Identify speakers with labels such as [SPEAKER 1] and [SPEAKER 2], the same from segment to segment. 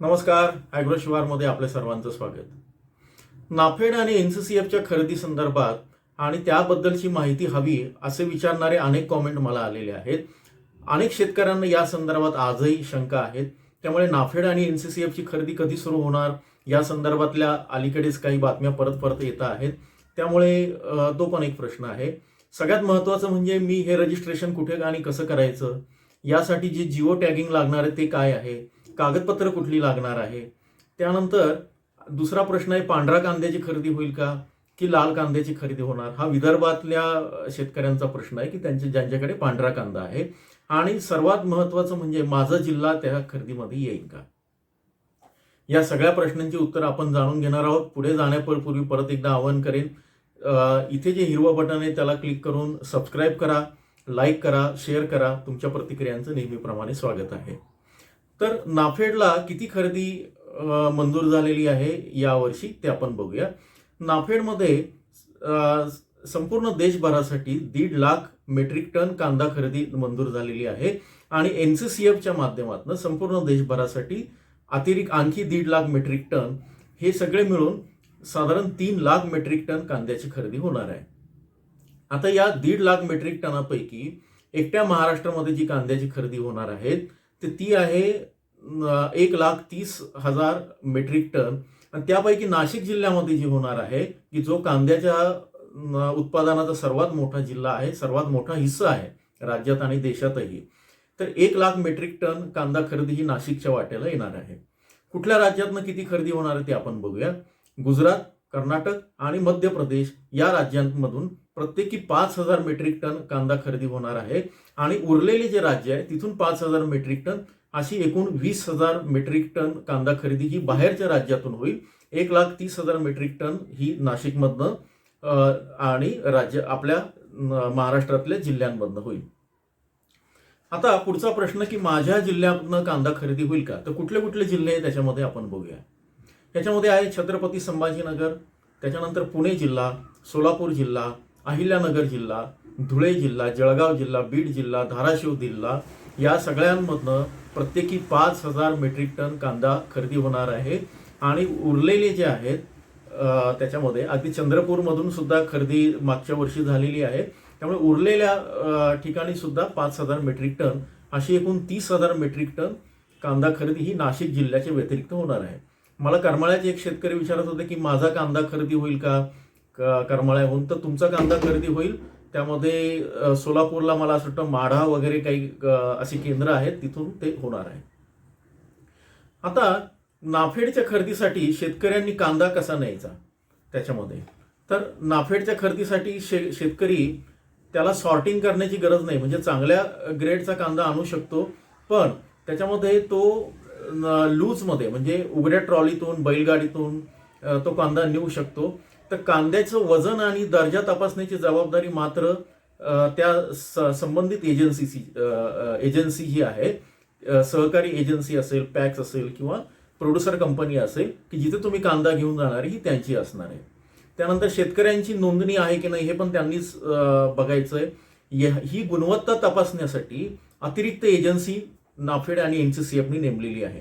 [SPEAKER 1] नमस्कार ॲग्रो शिवारमध्ये आपल्या सर्वांचं स्वागत. नाफेड आणि एन सी सी एफच्या खरेदी संदर्भात आणि त्याबद्दलची माहिती हवी असे विचारणारे अनेक कॉमेंट मला आलेले आहेत. अनेक शेतकऱ्यांना या संदर्भात आजही शंका आहेत. त्यामुळे नाफेड आणि एन सी सी एफची खरेदी कधी सुरू होणार या संदर्भातल्या अलीकडेच काही बातम्या परत परत येत आहेत. त्यामुळे तो पण एक प्रश्न आहे. सगळ्यात महत्त्वाचं म्हणजे मी हे रजिस्ट्रेशन कुठे आणि कसं करायचं? यासाठी जे जिओ टॅगिंग लागणार आहे ते काय आहे? कागदपत्र कुठली लागणार आहे? त्यानंतर दुसरा प्रश्न आहे पांढरा कांद्याची खरेदी होईल का की लाल कांद्याची खरेदी होणार? हा विदर्भातल्या शेतकऱ्यांचा प्रश्न आहे की त्यांचे ज्यांच्याकडे पांढरा कांदा आहे. आणि सर्वात महत्वाचं म्हणजे माझा जिल्हा त्या खरेदीमध्ये येईल का? या सगळ्या प्रश्नांची उत्तर आपण जाणून घेणार आहोत. पुढे जाण्यापूर्वी परत एकदा आवाहन करेन इथे जे हिरवं बटन आहे त्याला क्लिक करून सबस्क्राईब करा लाईक करा शेअर करा. तुमच्या प्रतिक्रियांचं नेहमीप्रमाणे स्वागत आहे. तर नाफेडला किती खरेदी मंजूर झालेली आहे यावर्षी ते आपण बघूया. नाफेडमध्ये संपूर्ण देशभरासाठी दीड लाख मेट्रिक टन कांदा खरेदी मंजूर झालेली आहे आणि एन सी सी एफच्या माध्यमातून संपूर्ण देशभरासाठी अतिरिक्त आणखी दीड लाख मेट्रिक टन हे सगळे मिळून साधारण तीन लाख मेट्रिक टन कांद्याची खरेदी होणार आहे. आता या दीड लाख मेट्रिक टनापैकी एकट्या महाराष्ट्रामध्ये जी कांद्याची खरेदी होणार आहेत तर ती आहे एक लाख तीस हजार मेट्रिक टन आणि त्यापैकी नाशिक जिल्ह्यामध्ये जी होणार आहे की जो कांद्याच्या उत्पादनाचा सर्वात मोठा जिल्हा आहे सर्वात मोठा हिस्सा आहे राज्यात आणि देशातही तर एक लाख मेट्रिक टन कांदा खरेदी ही नाशिकच्या वाट्याला येणार आहे. कुठल्या राज्यातनं किती खरेदी होणार आहे ते आपण बघूया. गुजरात कर्नाटक आणि मध्य प्रदेश या राज्यांमधून प्रत्येकी पाच हजार मेट्रिक टन कांदा खरेदी होणार आहे. आणि उरलेले जे राज्य आहे तिथून पाच हजार मेट्रिक टन अशी एकूण वीस हजार मेट्रिक टन कांदा खरेदी ही बाहेरच्या राज्यातून होईल. एक लाख तीस हजार मेट्रिक टन ही नाशिकमधनं आणि राज्य आपल्या महाराष्ट्रातल्या जिल्ह्यांमधनं होईल. आता पुढचा प्रश्न की माझ्या जिल्ह्यातनं कांदा खरेदी होईल का? तर कुठले कुठले जिल्हे आहे त्याच्यामध्ये आपण बघूया. त्याच्यामध्ये आहे छत्रपती संभाजीनगर त्याच्यानंतर पुणे जिल्हा सोलापूर जिल्हा अहिल्यानगर जिल्हा धुळे जिल्हा जळगाव जिल्हा बीड जिल्हा धाराशिव जिल्हा या सगळ्यांमधनं प्रत्येकी पाच हजार मेट्रिक टन कांदा खरेदी होणार आहे. आणि उरलेले जे आहेत त्याच्यामध्ये अगदी चंद्रपूरमधून सुद्धा खरेदी मागच्या वर्षी झालेली आहे. त्यामुळे उरलेल्या ठिकाणी सुद्धा पाच हजार मेट्रिक टन अशी एकूण तीस हजार मेट्रिक टन कांदा खरेदी ही नाशिक जिल्ह्याच्या व्यतिरिक्त होणार आहे. मला करमाळ्याचे एक शेतकरी विचारत होते की माझा कांदा खरेदी होईल का? करमाळ्याहून तर तुमचा कांदा खरेदी होईल. त्यामध्ये सोलापूरला मला असं वाटतं माढा वगैरे काही अशी केंद्र आहेत तिथून ते होणार आहे. आता नाफेडच्या खरेदीसाठी शेतकऱ्यांनी कांदा कसा न्यायचा त्याच्यामध्ये? तर नाफेडच्या खरेदीसाठी शे शेतकरी त्याला सॉर्टिंग करण्याची गरज नाही. म्हणजे चांगल्या ग्रेडचा कांदा आणू शकतो पण त्याच्यामध्ये तो लूजमध्ये म्हणजे उघड्या ट्रॉलीतून बैलगाडीतून तो कांदा नेऊ शकतो. तर कांद्याचं वजन आणि दर्जा तपासण्याची जबाबदारी मात्र त्या स- संबंधित एजन्सीची एजन्सी ही आहे. सहकारी एजन्सी असेल पॅक्स असेल किंवा प्रोड्युसर कंपनी असेल की जिथे तुम्ही कांदा घेऊन जाणार आहे ही त्यांची असणार आहे. त्यानंतर शेतकऱ्यांची नोंदणी आहे की नाही हे पण त्यांनीच बघायचं आहे ही गुणवत्ता तपासण्यासाठी अतिरिक्त एजन्सी नाफेड आणि एन सी सी एफनी नेमलेली आहे.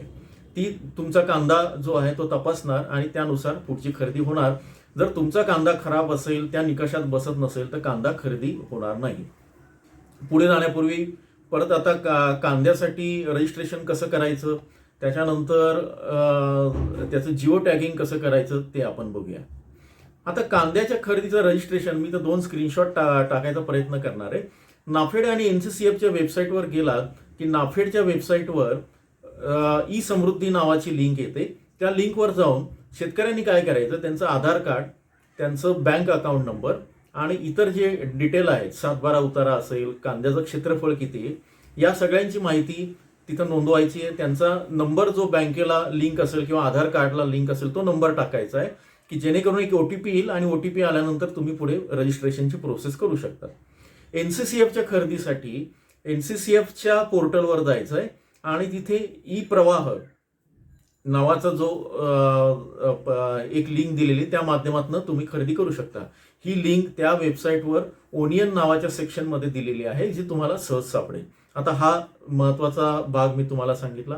[SPEAKER 1] ती तुमचा कांदा जो आहे तो तपासणार आणि त्यानुसार पुढची खरेदी होणार. जर तुमचा कांदा खराब असेल त्या निकषात बसत नसेल तर कांदा खरेदी होणार नाही. पुढे जाण्यापूर्वी परत आता का कांद्यासाठी रजिस्ट्रेशन कसं करायचं? त्याच्यानंतर त्याचं जिओ टॅगिंग कसं करायचं ते आपण बघूया. आता कांद्याच्या खरेदीचं रजिस्ट्रेशन मी तर दोन स्क्रीनशॉट टा टाकायचा प्रयत्न करणार आहे. नाफेड आणि एन सी सी एफच्या वेबसाईटवर गेलात की नाफेडच्या वेबसाईटवर ई समृद्धी नावाची लिंक येते. त्या लिंकवर जाऊन शेतकऱ्यांनी काय करायचं? त्यांचं आधार कार्ड त्यांचं बँक अकाउंट नंबर आणि इतर जे डिटेल आहेत सातबारा उतारा असेल कांद्याचं क्षेत्रफळ किती आहे या सगळ्यांची माहिती तिथं नोंदवायची आहे. त्यांचा नंबर जो बँकेला लिंक असेल किंवा आधार कार्डला लिंक असेल तो नंबर टाकायचा आहे की जेणेकरून एक ओ टी पी येईल आणि ओ टी पी आल्यानंतर तुम्ही पुढे रजिस्ट्रेशनची प्रोसेस करू शकता. एन सी सी एफच्या खरेदीसाठी एन सी सी एफच्या पोर्टलवर जायचं आहे आणि तिथे ई प्रवाह नावाचा जो एक लिंक दिलेली त्या माध्यमातून तुम्ही खरेदी करू शकता. ही लिंक त्या वेबसाईटवर ओनियन नावाच्या सेक्शनमध्ये दिलेली आहे जी तुम्हाला सहज सापडेल. आता हा महत्त्वाचा भाग मी तुम्हाला सांगितला.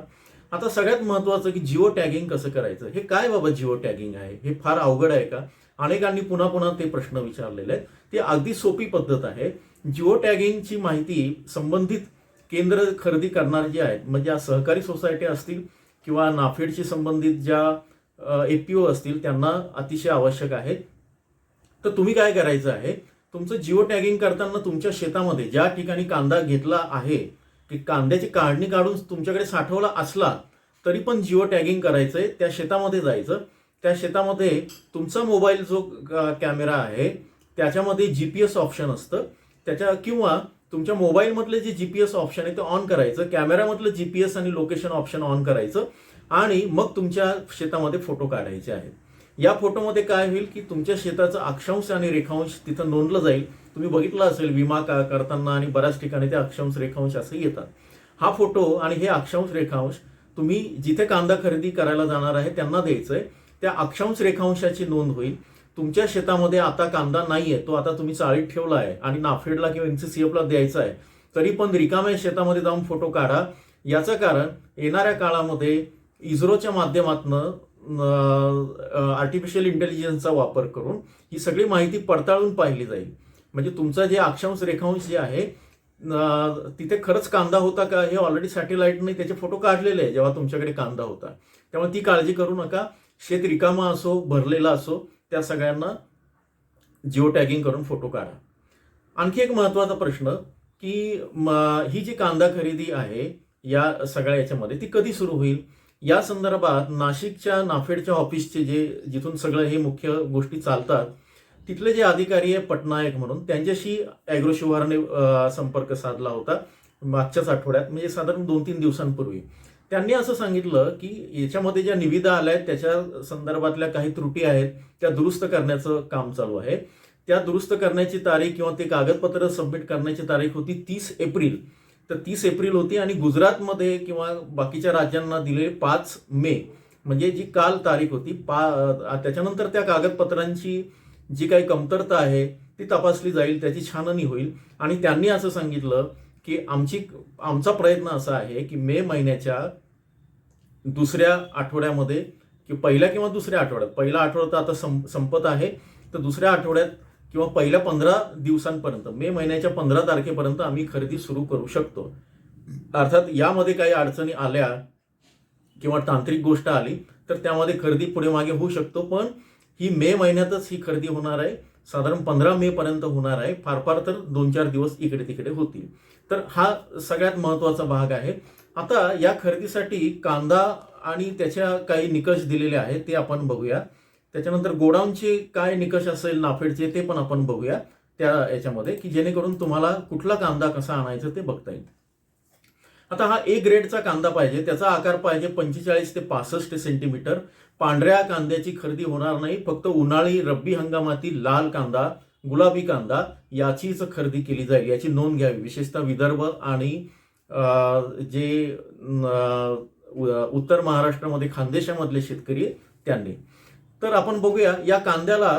[SPEAKER 1] आता सगळ्यात महत्त्वाचं की जिओ टॅगिंग कसं करायचं? हे काय बाबा जिओ टॅगिंग आहे? हे फार अवघड आहे का? अनेकांनी पुन्हा पुन्हा ते प्रश्न विचारलेले आहेत. ती अगदी सोपी पद्धत आहे. जिओ टॅगिंगची माहिती संबंधित केंद्र खरेदी करणारे जे आहेत म्हणजे सहकारी सोसायटी असतील किंवा नाफेडशी संबंधित ज्या ए पी ओ असतील त्यांना अतिशय आवश्यक आहे तर तुम्ही काय करायचं आहे? तुमचं जिओ टॅगिंग करताना तुमच्या शेतामध्ये ज्या ठिकाणी कांदा घेतला आहे की कांद्याची काढणी काढून तुमच्याकडे साठवला असला तरी पण जिओ टॅगिंग करायचं आहे त्या शेतामध्ये जायचं. त्या शेतामध्ये तुमचा मोबाईल जो क- कॅमेरा आहे त्याच्यामध्ये जी पी एस ऑप्शन असतं. त्याच्या किंवा तुमच्या मोबाईलमधले जे जी पी एस ऑप्शन आहे ते ऑन करायचं कॅमेरामधलं जी पी एस आणि लोकेशन ऑप्शन ऑन करायचं आणि मग तुमच्या शेतामध्ये फोटो काढायचे आहेत. या फोटोमध्ये काय होईल की तुमच्या शेताचं अक्षांश आणि रेखांश तिथं नोंदलं जाईल. तुम्ही बघितलं असेल विमा का करताना आणि बऱ्याच ठिकाणी ते अक्षांश रेखांश असे येतात. हा फोटो आणि हे अक्षांश रेखांश तुम्ही जिथे कांदा खरेदी करायला जाणार आहे त्यांना द्यायचं आहे त्या अक्षांश रेखांशाची नोंद होईल. तुमच्या शेतामध्ये आता कांदा नाही आहे तो आता तुम्ही चाळीत ठेवला आहे आणि नाफेडला किंवा एनसीसीएफला द्यायचा आहे तरी पण रिकाम्या शेतामध्ये जाऊन फोटो काढा. याचं कारण येणाऱ्या काळामध्ये इस्रोच्या माध्यमातनं आर्टिफिशियल इंटेलिजन्सचा वापर करून ही सगळी माहिती पडताळून पाहिली जाईल. म्हणजे तुमचा जे अक्षांश रेखांश जे आहे तिथे खरंच कांदा होता का हे ऑलरेडी सॅटेलाइटने त्याचे फोटो काढलेले आहे जेव्हा तुमच्याकडे कांदा होता. त्यामुळे ती काळजी करू नका. शेत रिकामा असो भरलेला असो त्या सगळ्यांना जिओ टॅगिंग करून फोटो काढा. आणखी एक महत्त्वाचा प्रश्न की म- ही जी कांदा खरेदी आहे या सगळ्या याच्यामध्ये ती कधी सुरू होईल? या संदर्भात नाशिकच्या नाफेडच्या ऑफिसचे जे जिथून सगळं हे मुख्य गोष्टी चालतात तिथले जे अधिकारी आहे पटनायक म्हणून त्यांच्याशी अॅग्रो शिवारने संपर्क साधला होता मागच्याच आठवड्यात म्हणजे साधारण दोन तीन दिवसांपूर्वी. त्यांनी असं सांगितलं की याच्यामध्ये ज्या निविदा आल्या आहेत त्याच्या संदर्भातल्या काही त्रुटी आहेत त्या दुरुस्त करण्याचं काम चालू आहे. त्या दुरुस्त करण्याची तारीख किंवा ते कागदपत्र सबमिट करण्याची तारीख होती तीस एप्रिल. तर तीस एप्रिल होती आणि गुजरातमध्ये किंवा बाकीच्या राज्यांना दिलेले पाच मे. म्हणजे जी काल तारीख होती पा त्याच्यानंतर त्या कागदपत्रांची जी काही कमतरता आहे ती तपासली जाईल त्याची छाननी होईल. आणि त्यांनी असं सांगितलं की आमची आमचा प्रयत्न असा आहे की मे महिन्याच्या दुसऱ्या आठवड्यामध्ये की पहिल्या किंवा दुसऱ्या आठवड्यात पहिला आठवडा तर आता सं संपत आहे तर दुसऱ्या आठवड्यात किंवा पहिल्या पंधरा दिवसांपर्यंत मे महिन्याच्या पंधरा तारखेपर्यंत आम्ही खरेदी सुरू करू शकतो. अर्थात यामध्ये काही अडचणी आल्या किंवा तांत्रिक गोष्ट आली तर त्यामध्ये खरेदी पुढे मागे होऊ शकतो पण ही मे महिन्यातच ही खरेदी होणार आहे. साधारण पंधरा मे पर्यंत होणार आहे. फार फार तर दोन चार दिवस इकडे तिकडे होतील. तर हा सगळ्यात महत्त्वाचा भाग आहे. आता या खरेदीसाठी कांदा आणि त्याच्या काही निकष दिलेले आहेत ते आपण बघूया. त्याच्यानंतर गोडाऊनचे काय निकष असेल नाफेडचे ते पण आपण बघूया त्या याच्यामध्ये की जेणेकरून तुम्हाला कुठला कांदा कसा आणायचा ते बघता येईल. आता हा ए ग्रेडचा कांदा पाहिजे त्याचा आकार पाहिजे पंचेचाळीस ते पासष्ट सेंटीमीटर. पांढऱ्या कांद्याची खरेदी होणार नाही फक्त उन्हाळी रब्बी हंगामातील लाल कांदा गुलाबी कांदा याचीच खरेदी केली जाईल. याची नोंद घ्यावी. विशेषतः विदर्भ आणि जे उत्तर महाराष्ट्रामध्ये खानदेशामधले शेतकरी त्यांनी. तर आपण बघूया या कांद्याला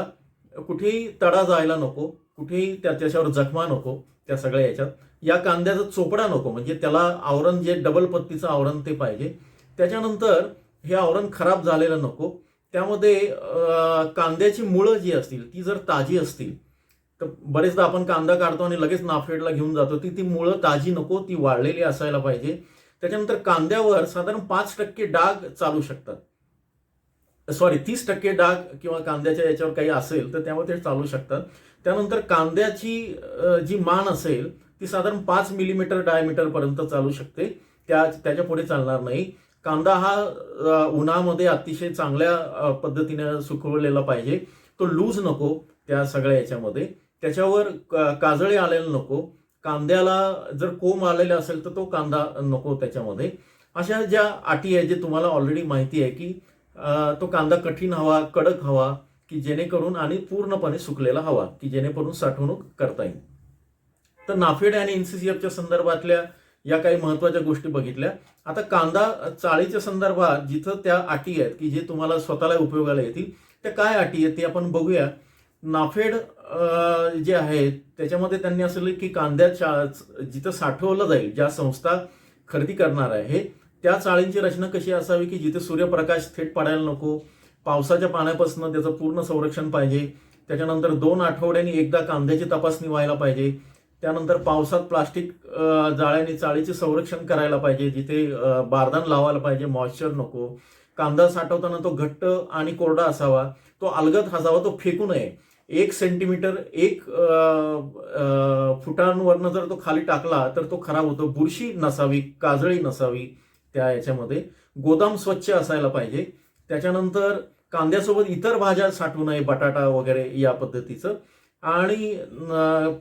[SPEAKER 1] कुठेही तडा जायला नको कुठेही त्या त्याच्यावर जखमा नको त्या सगळ्या याच्यात. या कांद्याचा चोपडा नको म्हणजे त्याला आवरण जे डबल पत्तीचं आवरण ते पाहिजे. त्याच्यानंतर हे आवरण खराब झालेलं नको. त्यामध्ये कांद्याची मुळं जी असतील ती जर ताजी असतील तर बरेचदा आपण कांदा काढतो आणि लगेच नाफेडला घेऊन जातो. ती ती मुळं ताजी नको ती वाळलेली असायला पाहिजे. त्याच्यानंतर कांद्यावर साधारण पाच टक्के डाग चालू शकतात. सॉरी तीस टक्के डाग किंवा कांद्याच्या याच्यावर काही असेल तर त्यामुळे ते चालू शकतात. त्यानंतर कांद्याची जी मान असेल ती साधारण पाच मिलीमीटर डायमीटर पर्यंत चालू शकते. त्या त्याच्या पुढे चालणार नाही. कांदा हा उन्हामध्ये अतिशय चांगल्या पद्धतीने सुकवलेला पाहिजे. तो लूज नको त्या सगळ्या याच्यामध्ये. त्याच्यावर काजळे आलेलं नको. कांद्याला जर कोंब आलेला असेल तर तो कांदा नको त्याच्यामध्ये. अशा ज्या अटी आहेत जे तुम्हाला ऑलरेडी माहिती आहे की तो कांदा कठीण हवा कडक हवा की जेणेकरून आणि पूर्णपणे सुकलेला हवा की जेणेकरून साठवणूक करता येईल. तर नाफेड आणि एनसीसीएफच्या संदर्भातल्या या काही महत्त्वाच्या गोष्टी बघितल्या. आता कांदा चाळीच्या संदर्भात जिथं त्या अटी आहेत की जे तुम्हाला स्वतःला उपयोगाला येतील त्या काय अटी आहेत ते आपण बघूया. नाफेड जे आहे त्याच्यामध्ये त्यांनी असं की कांद्याच्या जिथं साठवलं जाईल ज्या संस्था खरेदी करणार आहे त्या चाळींची रचना कशी असावी की जिथे सूर्यप्रकाश थेट पडायला नको पावसाच्या पाण्यापासून त्याचं पूर्ण संरक्षण पाहिजे त्याच्यानंतर दोन आठवड्यांनी एकदा कांद्याची तपासणी व्हायला पाहिजे त्यानंतर पावसात प्लास्टिक जाळ्याने चाळीचे संरक्षण करायला पाहिजे जिथे बारदान लावायला पाहिजे मॉइश्चर नको कांदा साठवताना तो घट्ट आणि कोरडा असावा तो अलगद असावा तो फेकू नये एक सेंटीमीटर एक फुटांवरनं जर तो खाली टाकला तर तो खराब होतो. बुरशी नसावी काजळी नसावी त्या याच्यामध्ये. गोदाम स्वच्छ असायला पाहिजे. त्याच्यानंतर कांद्यासोबत इतर भाज्या साठवू नये बटाटा वगैरे या पद्धतीचं. आणि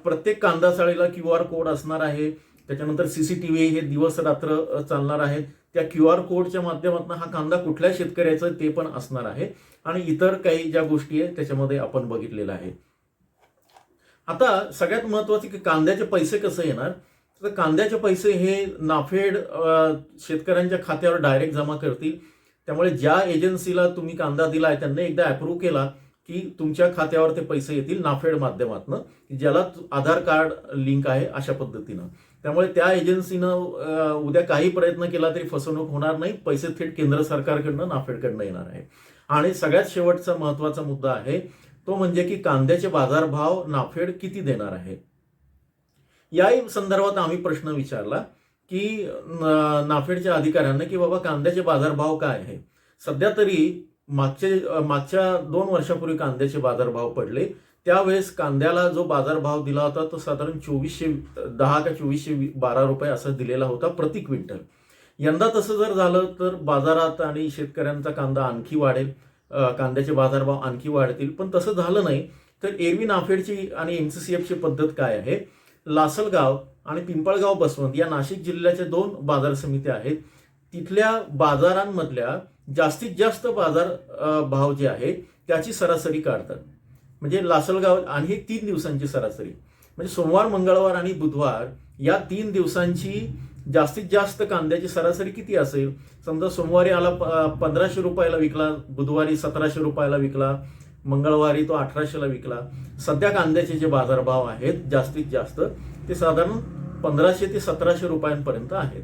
[SPEAKER 1] प्रत्येक कांदा चाळीला क्यू आर कोड असणार आहे. त्याच्यानंतर सीसीटीव्ही हे दिवस रात्र चालणार आहेत. त्या क्यू आर कोडच्या माध्यमातून हा कांदा कुठल्या शेतकऱ्याचा ते पण असणार आहे. आणि इतर काही ज्या गोष्टी आहेत त्याच्यामध्ये आपण बघितलेलं आहे. आता सगळ्यात महत्वाचं की कांद्याचे पैसे कसे येणार? तर कांद्याचे पैसे हे नाफेड शेतकऱ्यांच्या खात्यावर डायरेक्ट जमा करतील. त्यामुळे ज्या एजन्सीला तुम्ही कांदा दिला आहे त्यांनी एकदा अप्रूव्ह केला की तुमच्या खात्यावर ते पैसे येतील नाफेड माध्यमातनं ज्याला आधार कार्ड लिंक आहे अशा पद्धतीनं. त्यामुळे त्या एजन्सीनं उद्या काही प्रयत्न केला तरी फसवणूक होणार नाही. पैसे थेट केंद्र सरकारकडनं नाफेडकडनं येणार आहे. आणि सगळ्यात शेवटचा महत्त्वाचा मुद्दा आहे तो म्हणजे की कांद्याचे बाजारभाव नाफेड किती देणार आहे? याही संदर्भात आम्ही प्रश्न विचारला की नाफेडच्या अधिकाऱ्यांना की बाबा कांद्याचे बाजारभाव काय आहे? सध्या तरी मागचे मागच्या दोन वर्षापूर्वी कांद्याचे बाजारभाव पडले. त्यावेळेस कांद्याला जो बाजारभाव दिला होता तो साधारण चोवीसशे दहा का चोवीसशे बारा रुपये असा दिलेला होता प्रति क्विंटल. यंदा तसं जर झालं तर बाजारात आणि शेतकऱ्यांचा कांदा आणखी वाढेल कांद्याचे बाजारभाव आणखी वाढतील. पण तसं झालं नाही तर एरवी नाफेडची आणि एन सी सी एफची पद्धत काय आहे? लासलगाव आणि पिंपळगाव बसवंत या नाशिक जिल्ह्याच्या दोन बाजार समित्या आहेत. तिथल्या बाजारांमधल्या जास्तीत जास्त बाजार भाव जे आहे त्याची सरासरी काढतात. म्हणजे लासलगाव आणि हे तीन दिवसांची सरासरी. म्हणजे सोमवार मंगळवार आणि बुधवार या तीन दिवसांची जास्तीत जास्त कांद्याची सरासरी किती असेल? समजा सोमवारी आला पंधराशे रुपयाला विकला बुधवारी सतराशे रुपयाला विकला मंगळवारी तो अठराशेला विकला. सध्या कांद्याचे जे बाजारभाव आहेत जास्तीत जास्त ते साधारण पंधराशे ते सतराशे रुपयांपर्यंत आहेत.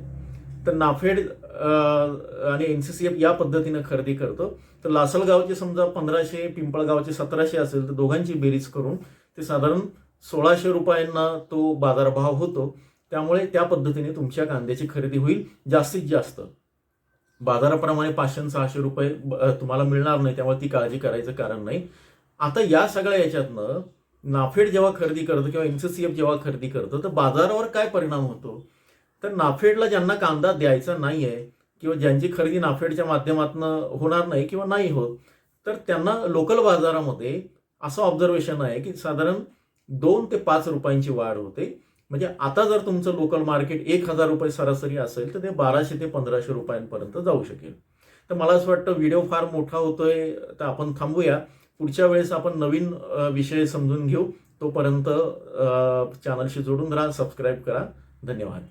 [SPEAKER 1] तर नाफेड आणि एन सी सी एफ या पद्धतीनं खरेदी करतो. तर लासलगावचे समजा पंधराशे पिंपळगावचे सतराशे असेल तर दोघांची बेरीज करून ते साधारण सोळाशे रुपयांना तो बाजारभाव होतो. त्यामुळे त्या पद्धतीने तुमच्या कांद्याची खरेदी होईल जास्तीत जास्त. बाजाराप्रमाणे पाचशे सहाशे रुपये ब- तुम्हाला मिळणार नाही त्यामुळे ती काळजी करायचं कारण नाही. आता या सगळ्या याच्यातनं नाफेड जेव्हा खरेदी करतं किंवा एम सी एफ जेव्हा खरेदी करतं तर बाजारावर काय परिणाम होतो? तर नाफेडला ज्यांना कांदा द्यायचा नाही आहे किंवा ज्यांची खरेदी नाफेडच्या माध्यमातून होणार नाही किंवा नाही होत तर त्यांना लोकल बाजारामध्ये असं ऑब्झर्वेशन आहे की साधारण दोन ते पाच रुपयांची वाढ होते. म्हणजे आता जर तुमचं लोकल मार्केट एक हजार रुपये सरासरी असेल तर ते बाराशे ते पंधराशे रुपयांपर्यंत जाऊ शकेल. तर मला असं वाटतं व्हिडिओ फार मोठा होतोय तर आपण थांबूया. पुढच्या वेळेस आपण नवीन विषय समजून घेऊ. तोपर्यंत चॅनलशी जोडून राहा सबस्क्राईब करा. धन्यवाद.